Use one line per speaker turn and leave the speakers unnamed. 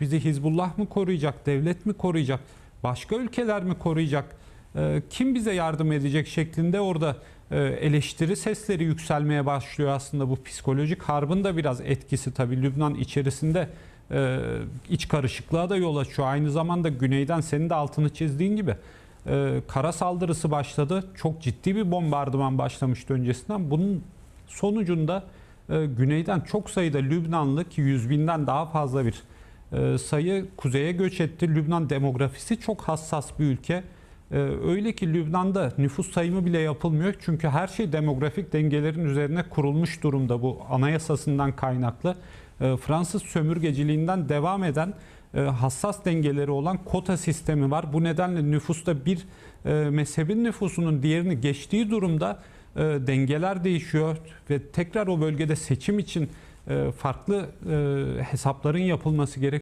Bizi Hizbullah mı koruyacak, devlet mi koruyacak, başka ülkeler mi koruyacak, e, kim bize yardım edecek şeklinde orada e, eleştiri sesleri yükselmeye başlıyor aslında bu psikolojik harbın da biraz etkisi tabii Lübnan içerisinde e, iç karışıklığa da yol açıyor. Aynı zamanda güneyden senin de altını çizdiğin gibi e, kara saldırısı başladı. Çok ciddi bir bombardıman başlamıştı öncesinden. Bunun sonucunda güneyden çok sayıda Lübnanlı ki 100 binden daha fazla bir sayı kuzeye göç etti. Lübnan demografisi çok hassas bir ülke. E, öyle ki Lübnan'da nüfus sayımı bile yapılmıyor. Çünkü her şey demografik dengelerin üzerine kurulmuş durumda bu anayasasından kaynaklı. E, Fransız sömürgeciliğinden devam eden e, hassas dengeleri olan kota sistemi var. Bu nedenle nüfusta bir e, mezhebin nüfusunun diğerini geçtiği durumda e, dengeler değişiyor ve tekrar o bölgede seçim için e, farklı e, hesapların yapılması gerek.